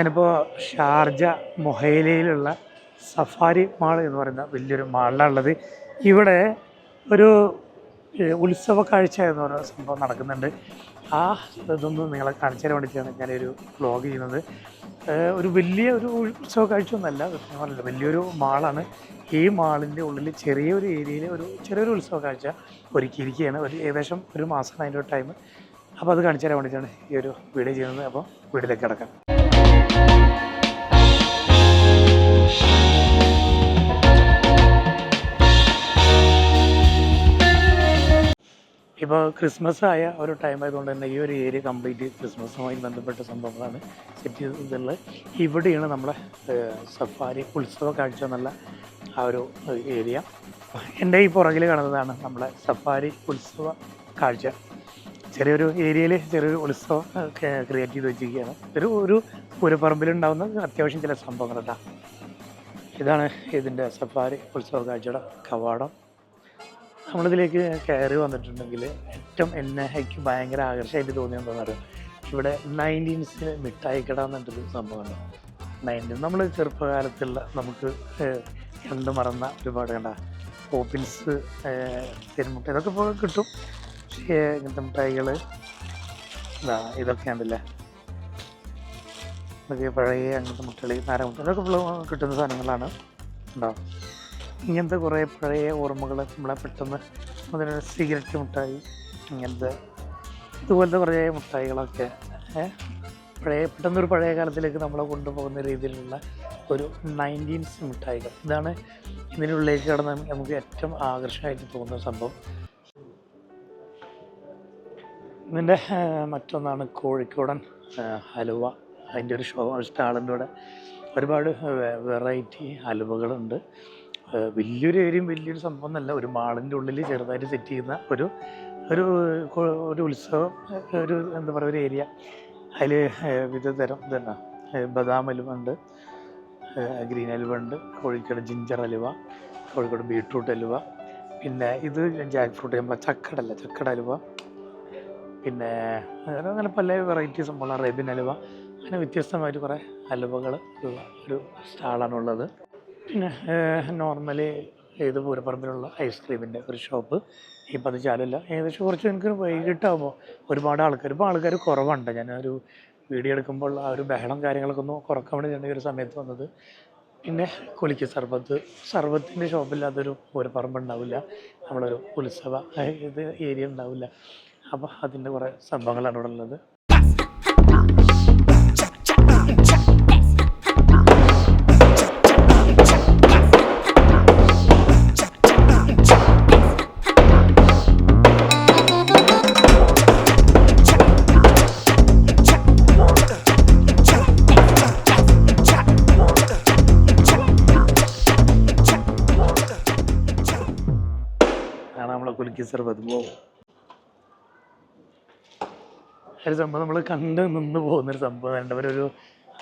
ഞാനിപ്പോൾ Sharjah മൊഹൈലയിലുള്ള safari mall എന്ന് പറയുന്ന വലിയൊരു മാളിലാണുള്ളത് ഇവിടെ ഒരു ഉത്സവ കാഴ്ച എന്ന് പറയുന്ന സംഭവം നടക്കുന്നുണ്ട്. ആ ഇതൊന്നും നിങ്ങളെ കാണിച്ചു തരാൻ വേണ്ടിയിട്ടാണ് ഞാനൊരു വ്ളോഗ് ചെയ്യുന്നത്. ഒരു വലിയ ഒരു ഉത്സവ കാഴ്ച ഒന്നല്ല പറഞ്ഞില്ല വലിയൊരു മാളാണ്. ഈ മാളിന്റെ ഉള്ളിൽ ചെറിയൊരു ഏരിയയിൽ ഒരു ചെറിയൊരു ഉത്സവ കാഴ്ച ഒരുക്കിയിരിക്കുകയാണ്. ഒരു ഏകദേശം ഒരു മാസമാണ് അതിന്റെ ടൈം അപ്പോൾ അത് കാണിച്ചു തരാൻ വേണ്ടിയിട്ടാണ് ഈ ഒരു വീഡിയോ ചെയ്യുന്നത്. അപ്പോൾ വീഡിയോയിലേക്ക് കിടക്കാം. ഇപ്പോൾ ക്രിസ്മസ് ആയ ഒരു ടൈം ആയതുകൊണ്ട് തന്നെ ഈ ഒരു ഏരിയ കംപ്ലീറ്റ് ക്രിസ്മസുമായി ബന്ധപ്പെട്ട സംഭവങ്ങളാണ് സെറ്റ് ചെയ്തിട്ടുള്ളത്. ഇവിടെയാണ് നമ്മുടെ സഫാരി ഉത്സവ കാഴ്ച എന്നുള്ള ആ ഒരു ഏരിയ എന്റെ ഈ പുറകിൽ കാണുന്നതാണ് നമ്മുടെ സഫാരി ഉത്സവ കാഴ്ച. ചെറിയൊരു ഏരിയയിൽ ചെറിയൊരു ഉത്സവം ക്രിയേറ്റ് ചെയ്ത് വെച്ചിരിക്കുകയാണ്. ഒരു ഒരു പൂരപ്പറമ്പിലുണ്ടാകുന്ന അത്യാവശ്യം ചില സംഭവങ്ങൾ കേട്ടോ ഇതാണ് ഇതിന്റെ സഫാരി ഉത്സവ കാഴ്ചയുടെ കവാടം. നമ്മളിതിലേക്ക് കയറി വന്നിട്ടുണ്ടെങ്കിൽ ഏറ്റവും എന്നെ എനിക്ക് ഭയങ്കര ആകർഷമായിട്ട് തോന്നിയെന്താണെന്ന് അറിയാം? ഇവിടെ നയന്റീൻസിന് മിഠായി കട എന്നിട്ടൊരു സംഭവമാണ് നയന്റീൻ നമ്മൾ ചെറുപ്പകാലത്തുള്ള നമുക്ക് കണ്ടു മറന്ന ഒരുപാട് കണ്ട പോപ്പിൻസ് തെരുമുട്ട ഇതൊക്കെ ഇപ്പോൾ കിട്ടും. ഇങ്ങനത്തെ മിഠായികൾ ഇതാ ഇതൊക്കെ ഉണ്ടല്ലേ? ഇതൊക്കെ പഴയ അങ്ങനത്തെ മുട്ടളി നാരമുട്ട ഇതൊക്കെ ഇപ്പോൾ കിട്ടുന്ന സാധനങ്ങളാണ്. ഉണ്ടാവും ഇങ്ങനത്തെ കുറേ പഴയ ഓർമ്മകൾ നമ്മളെ പെട്ടെന്ന് അതിന് സിഗരറ്റ് മുട്ടായി ഇങ്ങനത്തെ ഇതുപോലത്തെ കുറേ മുട്ടായികളൊക്കെ പഴയ പെട്ടെന്നൊരു പഴയ കാലത്തിലേക്ക് നമ്മളെ കൊണ്ടുപോകുന്ന രീതിയിലുള്ള ഒരു നയന്റീൻസ് മിഠായികൾ ഇതാണ് ഇതിനുള്ളിലേക്ക് കടന്ന് നമുക്ക് ഏറ്റവും ആകർഷകമായിട്ട് തോന്നുന്ന സംഭവം. ഇതിന്റെ മറ്റൊന്നാണ് കോഴിക്കോടൻ ഹലുവ. അതിന്റെ ഒരു ഷോ സ്റ്റാളിന്റെ കൂടെ. ഒരുപാട് വെറൈറ്റി അലവുകളുണ്ട്. വലിയൊരു ഏരിയയും വലിയൊരു സംഭവം എന്നല്ല ഒരു മാളിന്റെ ഉള്ളിൽ ചെറുതായിട്ട് സെറ്റ് ചെയ്യുന്ന ഒരു ഒരു ഒരു ഉത്സവം ഒരു എന്താ പറയുക ഒരു ഏരിയ അതിൽ വിവിധ തരം ബദാം അലുവ ഉണ്ട്. ഗ്രീൻ അലുവ ഉണ്ട്. കോഴിക്കോട് ജിഞ്ചർ അലുവ കോഴിക്കോട് ബീട്രൂട്ട് അലുവ. പിന്നെ ഇത് ജാക്ക് ഫ്രൂട്ട് നമ്മളെ ചക്കടല്ല ചക്കട അലുവ. പിന്നെ അങ്ങനെ പല വെറൈറ്റി സംഭവമാണ് റേബിൻ ഹലുവ അങ്ങനെ വ്യത്യസ്തമായിട്ട് കുറേ ഹലുവകൾ ഉള്ള ഒരു സ്റ്റാളാണുള്ളത്. പിന്നെ നോർമലി ഏത് പൂരപ്പറമ്പിലുള്ള ഐസ്ക്രീമിന്റെ ഒരു ഷോപ്പ് അത് ചാലില്ല ഏകദേശം കുറച്ച് എനിക്ക് വൈകിട്ടാകുമ്പോൾ ഒരുപാട് ആൾക്കാർ ഇപ്പോൾ ആൾക്കാർ കുറവുണ്ട് ഒരു വീഡിയോ എടുക്കുമ്പോൾ ആ ഒരു ബഹളം കാര്യങ്ങളൊക്കെ ഒന്ന് കുറയ്ക്കാൻ വേണ്ടി ഞാൻ ഈ ഒരു സമയത്ത് വന്നത്. പിന്നെ കുലിക്ക് സർബത്ത് സർബത്തിന്റെ ഷോപ്പില്ലാത്തൊരു പൂരപ്പറമ്പ് ഉണ്ടാവില്ല. നമ്മളൊരു ഉത്സവ ഇത് ഏരിയ ഉണ്ടാവില്ല. അപ്പോൾ അതിന്റെ കുറേ സംഭവങ്ങളാണ് ഇവിടെ ഉള്ളത്. അതാണ് സർ കുലുക്കി ഒരു സംഭവം നമ്മൾ കണ്ട് നിന്ന് പോകുന്നൊരു സംഭവം രണ്ടവരൊരു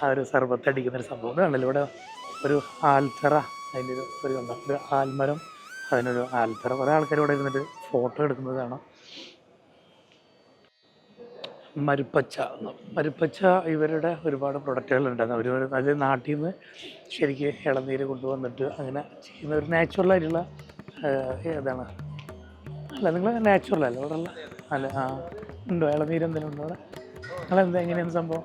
ആ ഒരു സർബത്ത് അടിക്കുന്നൊരു സംഭവം. കണ്ടല്ലോ? ഇവിടെ ഒരു ആൽത്തറ അതിന്റെ ഒരു ഒരു ആൽമരം അതിനൊരു ആൽത്തറ. കുറേ ആൾക്കാർ ഇവിടെ ഇരുന്നിട്ട് ഫോട്ടോ എടുക്കുന്നത് കാണാം. മരുപ്പച്ച മരുപ്പച്ച ഇവരുടെ ഒരുപാട് പ്രൊഡക്റ്റുകളുണ്ടായിരുന്നു അവർ അതായത് നാട്ടിൽ നിന്ന് ശരിക്കും ഇളനീര് കൊണ്ടുവന്നിട്ട് അങ്ങനെ ചെയ്യുന്ന ഒരു നാച്ചുറലായിട്ടുള്ള ഏതാണ്? അല്ല നിങ്ങൾ നാച്ചുറൽ അല്ല? ഉള്ള അല്ല ആ. ഉണ്ടോ? ഇളനീര് എന്തെങ്കിലും ഉണ്ടോ അവിടെ? നിങ്ങളെന്താ എങ്ങനെയാണ് സംഭവം?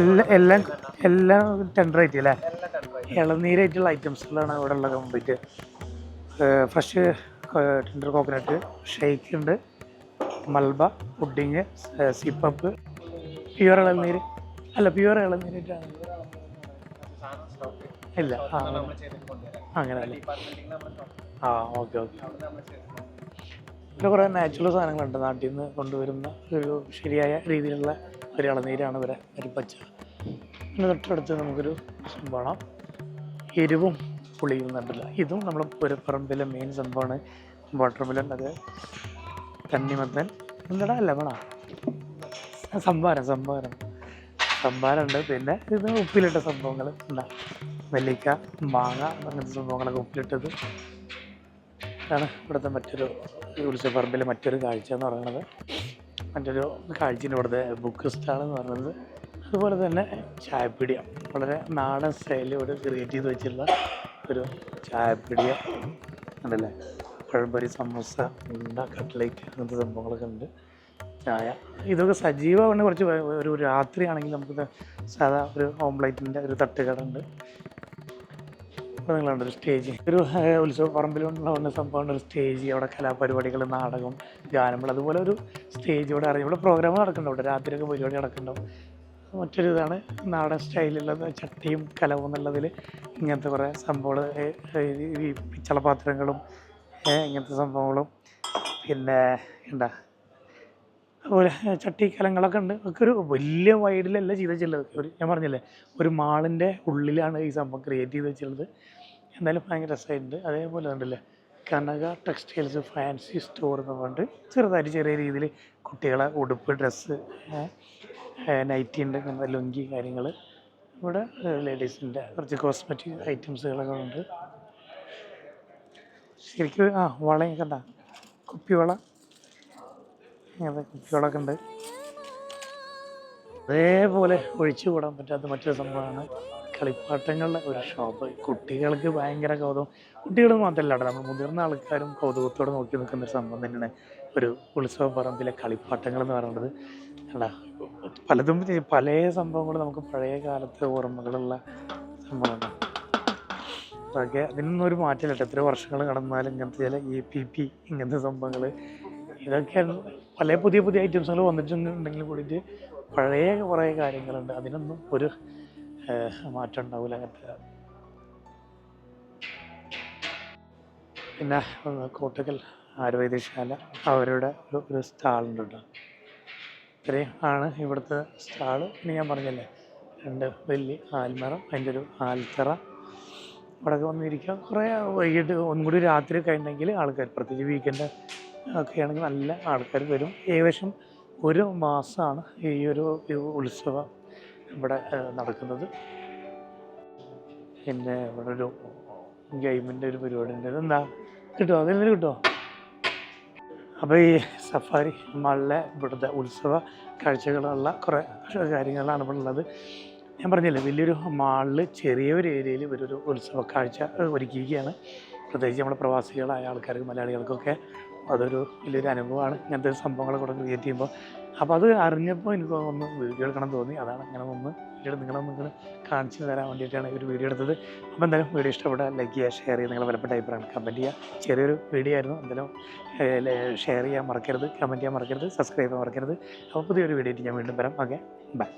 എല്ലാം എല്ലാം എല്ലാം ടെൻഡർ ആയിട്ട് അല്ലേ? ഇളനീരായിട്ടുള്ള ഐറ്റംസുകളാണ് ഇവിടെ ഉള്ളത് complete fresh tender coconut shake ഉണ്ട്. മൽബ പുഡിങ് സിപ്പപ്പ് പ്യുവർ ഇളനീര്. അല്ല പ്യുവർ ഇളനീരായിട്ടാണ്. ഇല്ല. അങ്ങനെ. ആ ഓക്കെ ഓക്കെ. പിന്നെ കുറേ നാച്ചുറൽ സാധനങ്ങളുണ്ട് നാട്ടിൽ നിന്ന് കൊണ്ടുവരുന്ന ഒരു ശരിയായ രീതിയിലുള്ള ഒരു ഇളനീരാണ് ഇവിടെ അരിപ്പച്ച. പിന്നെ തൊട്ടടുത്ത് നമുക്കൊരു സംഭവം എരിവും പുളിയും ഉണ്ടല്ല. ഇതും നമ്മൾ ഒരു പുരപ്പറമ്പിലെ മെയിൻ സംഭവമാണ്. വാട്ടർ മെലൺ അത് തണ്ണിമത്തൻ എന്താടാ ലെമണാ സംഭാരം സംഭാരം. സംഭാരമുണ്ട് പിന്നെ ഇത് ഉപ്പിലിട്ട സംഭവങ്ങൾ എന്താ? നെല്ലിക്ക മാങ്ങ അങ്ങനത്തെ സംഭവങ്ങളൊക്കെ ഉപ്പിലിട്ടത്. ഇതാണ് ഇവിടുത്തെ മറ്റൊരു ഉത്സവപ്പറമ്പിലെ മറ്റൊരു കാഴ്ച എന്ന് പറയുന്നത്. മറ്റൊരു കാഴ്ചയാണ് ഇവിടുത്തെ ബുക്ക് സ്റ്റാൾ എന്ന് പറയുന്നത്. അതുപോലെ തന്നെ ചായപ്പിടിയ വളരെ നാടൻ സ്റ്റൈലിൽ ഇവിടെ ക്രിയേറ്റ് ചെയ്ത് വെച്ചിട്ടുള്ള ഒരു ചായപ്പിടിയ ഉണ്ടല്ലേ പഴംപൊരി സമൂസ ഉണ്ട കട്ട്ലേറ്റ് അങ്ങനത്തെ സംഭവങ്ങളൊക്കെ ഉണ്ട്. ചായ. ഇതൊക്കെ സജീവമാണ് കുറച്ച് ഒരു രാത്രിയാണെങ്കിൽ നമുക്ക് സാധാ ഒരു ഓംപ്ലേറ്റിന്റെ ഒരു തട്ടുകടുണ്ട് നിങ്ങളുണ്ട് ഒരു സ്റ്റേജ്. ഒരു ഉത്സവ പറമ്പിലുള്ള സംഭവമാണ് ഒരു സ്റ്റേജ്. അവിടെ കലാപരിപാടികൾ നാടകം ഗാനങ്ങൾ അതുപോലെ ഒരു സ്റ്റേജ് ഇവിടെ അറിയാം. ഇവിടെ പ്രോഗ്രാം നടക്കുന്നുണ്ട് ഇവിടെ. രാത്രിയൊക്കെ പരിപാടി നടക്കുന്നുണ്ടാവും മറ്റൊരു ഇതാണ് നാടൻ സ്റ്റൈലിലുള്ളത് ചട്ടിയും കലവും എന്നുള്ളതിൽ ഇങ്ങനത്തെ കുറേ സംഭവങ്ങൾ ഈ പിച്ചളപാത്രങ്ങളും ഇങ്ങനത്തെ സംഭവങ്ങളും. പിന്നെ എന്താ? അതുപോലെ ചട്ടി കലങ്ങളൊക്കെ ഉണ്ട്. ഒക്കെ ഒരു വലിയ വൈഡിലല്ല ചെയ്ത് വെച്ചിട്ടുള്ളത്. ഒരു ഞാൻ പറഞ്ഞില്ലേ ഒരു മാളിന്റെ ഉള്ളിലാണ് ഈ സംഭവം ക്രിയേറ്റ് ചെയ്ത് വെച്ചിട്ടുള്ളത്. എന്തായാലും ഭയങ്കര രസമായിട്ടുണ്ട്. അതേപോലെ ഉണ്ടല്ലേ കനക ടെക്സ്റ്റൈൽസ് ഫാൻസി സ്റ്റോർ എന്ന് പറഞ്ഞിട്ട് ചെറുതായിട്ട് ചെറിയ രീതിയിൽ കുട്ടികളെ ഉടുപ്പ് ഡ്രസ്സ് നൈറ്റിന്റെ ലുങ്കി കാര്യങ്ങൾ ഇവിടെ ലേഡീസിന്റെ കുറച്ച് കോസ്മെറ്റിക് ഐറ്റംസുകളൊക്കെ ഉണ്ട്. ശരിക്കും ആ വളയും കണ്ട? കുപ്പിവള. കുപ്പികളൊക്കെ ഉണ്ട്. അതേപോലെ ഒഴിച്ചുകൂടാൻ പറ്റാത്ത മറ്റൊരു സംഭവമാണ് കളിപ്പാട്ടങ്ങളുടെ ഒരു ഷോപ്പ് കുട്ടികൾക്ക് ഭയങ്കര കൗതുകം. കുട്ടികൾ മാത്രമല്ല അവിടെ നമ്മൾ മുതിർന്ന ആൾക്കാരും കൗതുകത്തോടെ നോക്കി നിൽക്കുന്ന ഒരു സംഭവം തന്നെയാണ് ഒരു ഉത്സവ പറമ്പിലെ കളിപ്പാട്ടങ്ങൾ എന്ന് പറയുന്നത്. അല്ല പലതും പല സംഭവങ്ങളും നമുക്ക് പഴയ കാലത്തെ ഓർമ്മകളുള്ള സംഭവമാണ് അതൊക്കെ അതിനൊന്നും ഒരു മാറ്റമില്ല എത്ര വർഷങ്ങൾ കടന്നാലും ഇങ്ങനത്തെ ചില ഇ പി പി ഇങ്ങനത്തെ സംഭവങ്ങൾ ഇതൊക്കെ പല പുതിയ പുതിയ ഐറ്റംസുകൾ വന്നിട്ടുണ്ടെങ്കിൽ കൂടിയിട്ട് പഴയ കുറേ കാര്യങ്ങളുണ്ട്. അതിനൊന്നും ഒരു മാറ്റം ഉണ്ടാവില്ല. അങ്ങനത്തെ പിന്നെ കോട്ടക്കൽ ആയുർവേദശാല അവരുടെ ഒരു സ്റ്റാളുണ്ട് ഇത്രയും ആണ് ഇവിടുത്തെ സ്റ്റാൾ പിന്നെ ഞാൻ പറഞ്ഞല്ലേ രണ്ട് വലിയ ആൽമറ അതിന്റെ ഒരു ആൽത്തറ. ഇവിടെയൊക്കെ വന്നിരിക്കുക. കുറേ വൈകിട്ട് ഒന്നും കൂടി രാത്രി കഴിഞ്ഞെങ്കിൽ ആൾക്കാർ പ്രത്യേകിച്ച് വീക്കെൻഡ് ഒക്കെ ആണെങ്കിൽ നല്ല ആൾക്കാർ വരും. ഏകദേശം ഒരു മാസമാണ് ഈ ഒരു ഉത്സവം ഇവിടെ നടക്കുന്നത്. പിന്നെ ഇവിടെ ഒരു ഗെയിമിന്റെ ഒരു പരിപാടി ഉണ്ട്. എന്താ കിട്ടുമോ അതിൽ കിട്ടുമോ അപ്പോൾ ഈ സഫാരി മാളിലെ ഇവിടുത്തെ ഉത്സവ കാഴ്ചകളുള്ള കുറേ കാര്യങ്ങളാണ് ഇവിടെ ഉള്ളത്. ഞാൻ പറഞ്ഞില്ലേ വലിയൊരു മാളിൽ ചെറിയൊരു ഏരിയയിൽ ഇവരൊരു ഉത്സവ കാഴ്ച ഒരുക്കിയിരിക്കുകയാണ്. പ്രത്യേകിച്ച് നമ്മുടെ പ്രവാസികളായ ആൾക്കാർക്ക് മലയാളികൾക്കൊക്കെ അതൊരു വലിയൊരു അനുഭവമാണ്. ഇങ്ങനത്തെ ഒരു സംഭവങ്ങളെ കൂടെ ക്രിയേറ്റ് ചെയ്യുമ്പോൾ. അപ്പോൾ അത് അറിഞ്ഞപ്പോൾ എനിക്ക് ഒന്ന് വീഡിയോ എടുക്കണം തോന്നി. അതാണ് അങ്ങനെ ഒന്ന് വീഡിയോ നിങ്ങളൊന്ന് നിങ്ങൾ കാണിച്ചു തരാൻ വേണ്ടിയിട്ടാണ് ഈ ഒരു വീഡിയോ എടുത്തത്. അപ്പോൾ എന്തായാലും വീഡിയോ ഇഷ്ടപ്പെട്ടാൽ ലൈക്ക് ചെയ്യുക ഷെയർ ചെയ്യുക നിങ്ങളെ വിലപ്പെട്ട അഭിപ്രായം കമന്റ് ചെയ്യുക. ചെറിയൊരു വീഡിയോ ആയിരുന്നു. എന്തായാലും ഷെയർ ചെയ്യാൻ മറക്കരുത് കമന്റ് ചെയ്യാൻ മറക്കരുത് സബ്സ്ക്രൈബ് ചെയ്യാൻ മറക്കരുത്. അപ്പോൾ പുതിയൊരു വീഡിയോ ഞാൻ വീണ്ടും വരാം. Okay bye